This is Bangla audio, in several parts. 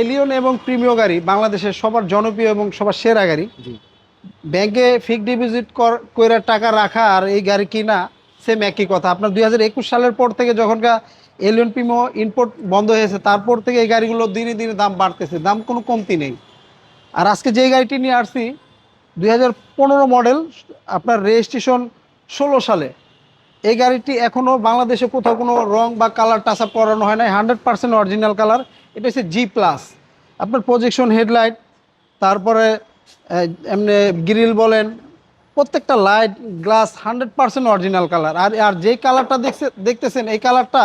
এলিয়ন এবং প্রিমিয় গাড়ি বাংলাদেশের সবার জনপ্রিয় এবং সবার সেরা গাড়ি। ব্যাংকে ফিক্সড ডিপোজিট করে টাকা রাখা আর এই গাড়ি কিনা সেম একই কথা। আপনার দুই হাজার একুশ সালের পর থেকে যখনকার এলিয়ন প্রিমো ইম্পোর্ট বন্ধ হয়েছে তারপর থেকে এই গাড়িগুলো দিনে দিনে দাম বাড়তেছে দাম কোনো কমতি নেই। আর আজকে যে গাড়িটি নিয়ে আসছি দুই হাজার পনেরো মডেল আপনার রেজিস্ট্রেশন ষোলো সালে। এই গাড়িটি এখনও বাংলাদেশে কোথাও কোনো রং বা কালার টাচ আপ করানো হয় নাই হান্ড্রেড পার্সেন্ট অরিজিনাল কালার এটা হচ্ছে জি প্লাস আপনার প্রজেকশন হেডলাইট তারপরে এমনি গ্রিল বলেন, প্রত্যেকটা light glass hundred percent original colour আর আর যেই কালারটা দেখছে, দেখতেছেন, এই কালারটা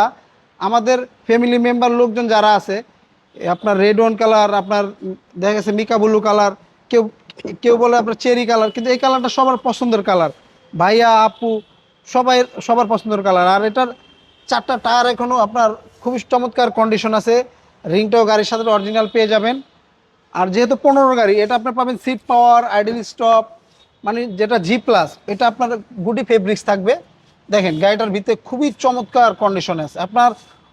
আমাদের ফ্যামিলি মেম্বার লোকজন যারা আছে আপনার রেড ওয়ান কালার আপনার, দেখা গেছে মিকা ব্লু কালার কেউ কেউ বলে আপনার চেরি কালার কিন্তু এই কালারটা সবার পছন্দের কালার ভাইয়া, আপু সবাই সবার পছন্দের কালার। আর এটার চারটা টায়ার এখনও আপনার খুবই চমৎকার কন্ডিশন আছে। রিংটাও গাড়ির সাথে অরিজিনাল পেয়ে যাবেন। আর যেহেতু পনেরো গাড়ি এটা আপনার পাবেন সিট পাওয়ার আইডেল স্টপ মানে যেটা জি প্লাস এটা আপনার গুডি ফেব্রিক্স থাকবে। দেখেন গাড়িটার ভিতরে খুবই চমৎকার কন্ডিশন আছে। আপনার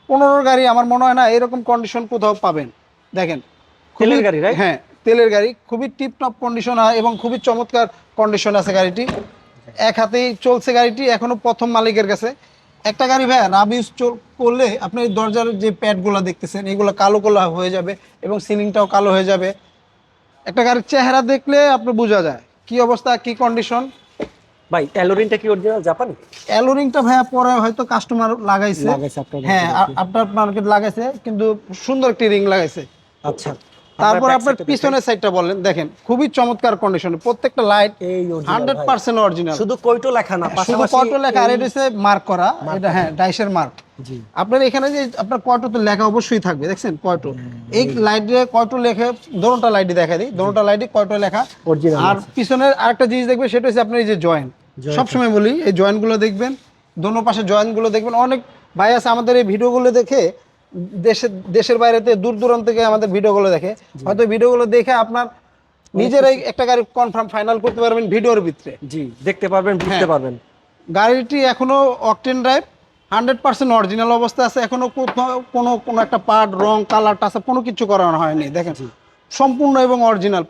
পনেরো গাড়ি আমার মনে হয় না এরকম কন্ডিশন কোথাও পাবেন। দেখেন তেলের গাড়ি, হ্যাঁ তেলের গাড়ি খুবই টিপটপ কন্ডিশন হয় এবং খুবই চমৎকার কন্ডিশন আছে গাড়িটি। এক হাতেই চলছে গাড়িটি এখনও প্রথম মালিকের কাছে। একটা গাড়ি ভাই রাব ইউজ করলে আপনি দরজার যে প্যাডগুলো দেখতেছেন এগুলো কালো কালো হয়ে যাবে এবং সিলিংটাও কালো হয়ে যাবে। একটা গাড়ির চেহারা দেখলে আপনি বোঝা যায় কি অবস্থা কি কন্ডিশন ভাই অ্যালোরিনটা কি অরিজিনাল জাপানি অ্যালোরিংটা ভাইয়া পরে হয়তো কাস্টমার লাগাইছে। হ্যাঁ আ- আপনার মার্কেট লাগাইছে কিন্তু সুন্দর একটি রিং লাগাইছে। আচ্ছা। তারপর আপনার পিছনের সাইডটা বলেন। দেখেন খুবই চমৎকার কন্ডিশনে প্রত্যেকটা লাইট হান্ড্রেড পার্সেন্ট অরিজিনাল শুধু কয়টো লেখা না শুধু কয়টো লেখা? আর এটা মার্ক করা। এটা হ্যাঁ ডাইসের মার্ক আপনার এখানে যে আপনার কয়টো তো লেখা অবশ্যই থাকবে দেখছেন? কয়টো? এই লাইটে কয়টো লেখে? দোনোটা লাইটে দেখা দিই। দোনোটা লাইটে কয়টো লেখা? আর পিছনের আরেকটা জিনিস দেখবে সেটা হচ্ছে আপনার এই যে জয়েন্ট সবসময় বলি এই জয়েন্টগুলো দেখবেন দোনো পাশে জয়েন্টগুলো দেখবেন। অনেক ভাই আছে আমাদের এই ভিডিওগুলো দেখে দেশের দেশের বাইরেতে দূর দূরান্ত থেকে আমাদের ভিডিওগুলো দেখে। হয়তো ভিডিওগুলো দেখে আপনার নিজেরাই একটা গাড়ি কনফার্ম ফাইনাল করতে পারবেন ভিডিওর ভিতরে। জি দেখতে পারবেন বুঝতে হ্যাঁ। পারবেন। গাড়িটি এখনও octane drive hundred percent original অবস্থা আছে। এখনও কোনো কোনো একটা পার্ট রং কালার টাসা কোনো কিছু করানো হয়নি। দেখেন সম্পূর্ণ এবং অরিজিনাল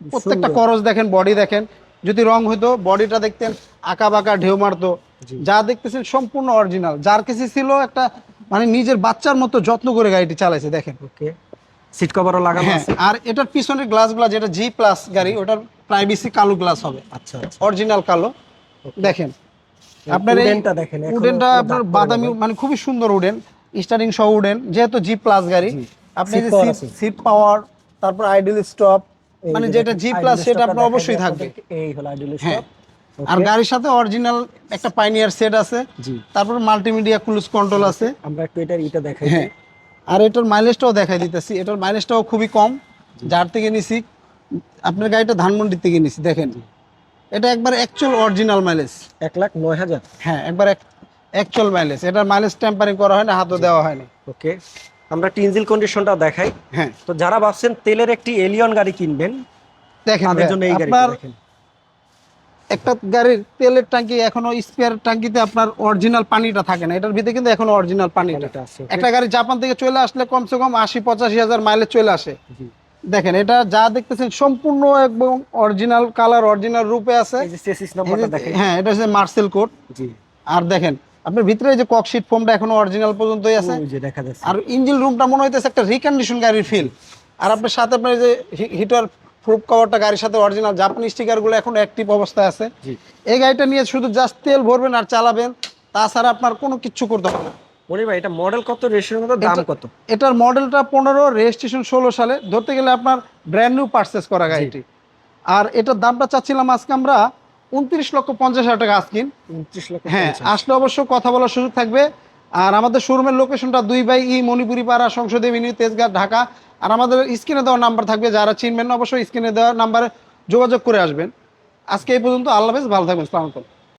প্রত্যেকটা করজ দেখেন বডি দেখেন। যদি রং হইতো বডিটা দেখতেন আঁকা বাঁকা ঢেউ মারতো। যা দেখতেছেন সম্পূর্ণ অরিজিনাল যার কাছে ছিল একটা মানে নিজের বাচ্চার মতো যত্ন করে গাড়িটি চালাইছে দেখেন। ওকে। সিট কভারও লাগানো হ্যাঁ আছে। আর এটার পিছনের গ্লাসগুলো যেটা জি প্লাস গাড়ি ওটার প্রাইভেসি কালো গ্লাস হবে। আচ্ছা আচ্ছা। অরিজিনাল কালো। দেখেন আপনার উডেনটা দেখেন উডেনটা আপনার বাদামি মানে খুবই সুন্দর উডেন স্টারিং সহ উডেন যেহেতু জি প্লাস গাড়ি আপনি যে সিট পাওয়ার তারপর আইডল স্টপ মানে যেটা জি প্লাস সেটা আপনার অবশ্যই থাকবে। এই হলো আইডল হ্যাঁ। স্টপ আর গাড়ির সাথে অরিজিনাল একটা পাইনিয়ার সেট আছে। জি। তারপর মাল্টিমিডিয়া ক্রুজ কন্ট্রোল আছে। আমরা একটু এটার ইটা দেখাই হ্যাঁ। আর এটার মাইলেজটাও দেখাই দিতেছি। এটার মাইলেজটাও খুবই কম। যার থেকে নিছি আপনার গাড়িটা ধানমন্ডির থেকে নিছি দেখেন। এটা একবার অ্যাকচুয়াল অরিজিনাল মাইলেজ এক লাখ নয় হাজার। হ্যাঁ একবার অ্যাকচুয়াল মাইলেজ এটার মাইলেজ টেম্পারিং করা হয় না হাতও দেওয়া হয়নি। ওকে আমরা টিনজিল কন্ডিশনটা দেখাই। হ্যাঁ। তো যারা ভাবছেন তেলের একটি এলিয়ন গাড়ি কিনবেন দেখেন তাদের জন্য এই গাড়ি আপনার একটা গাড়ির তেলের ট্যাঙ্কি এখনও স্পেয়ার ট্যাঙ্কিতে আপনার অরিজিনাল পানিটা থাকে না। এটার ভিতরে কিন্তু এখনও অরিজিনাল পানিটা। আছে একটা গাড়ি জাপান থেকে চলে আসলে কমসে কম আশি পঁচাশি হাজার মাইলেজ চলে আসে। দেখেন এটা যা দেখতেছেন সম্পূর্ণ এবং অরিজিনাল কালার অরিজিনাল রূপে আছে। হ্যাঁ এটা হচ্ছে মার্সেল কোড জি। আর দেখেন আপনার ভিতরে যে ককশিট ফোমটা এখনও অরিজিনাল পর্যন্তই আছে। আর ইঞ্জিন রুমটা মনে হইতেছে একটা রিকন্ডিশন গাড়ির ফিল আর আপনার সাথে আপনার যে হিটার প্রুফ কভারটা গাড়ির সাথে অরিজিনাল জাপানি স্টিকারগুলো এখন অ্যাক্টিভ অবস্থায় আছে। এই গাড়িটা নিয়ে শুধু জাস্ট তেল ভরবেন আর চালাবেন তাছাড়া আপনার কোনো কিচ্ছু করতে হবে না। মনি ভাই এটা মডেল কত রেশিওর মতো দাম কত? এটার মডেলটা পনেরো রেজিস্ট্রেশন ষোলো সালে। ধরতে গেলে আপনার ব্র্যান্ড নিউ পারচেস করা গাড়িটি। আর এটার দামটা চাচ্ছিলাম আজকে আমরা উনত্রিশ লক্ষ পঞ্চাশ হাজার টাকা আজকিন উনত্রিশ লক্ষ হ্যাঁ আসলে অবশ্য কথা বলার সুযোগ থাকবে। আর আমাদের শোরুমের লোকেশনটা দুই বাই ই মণিপুরি পাড়া সংসদে মিনি তেজগাঁ ঢাকা। আর আমাদের স্ক্রিনে দেওয়ার নাম্বার থাকবে, যারা চিনবেন অবশ্যই স্ক্রিনে দেওয়ার নাম্বারে যোগাযোগ করে আসবেন। আজকে এই পর্যন্ত, আল্লাহ হাফেজ, ভালো থাকবেন সালামালাইকুম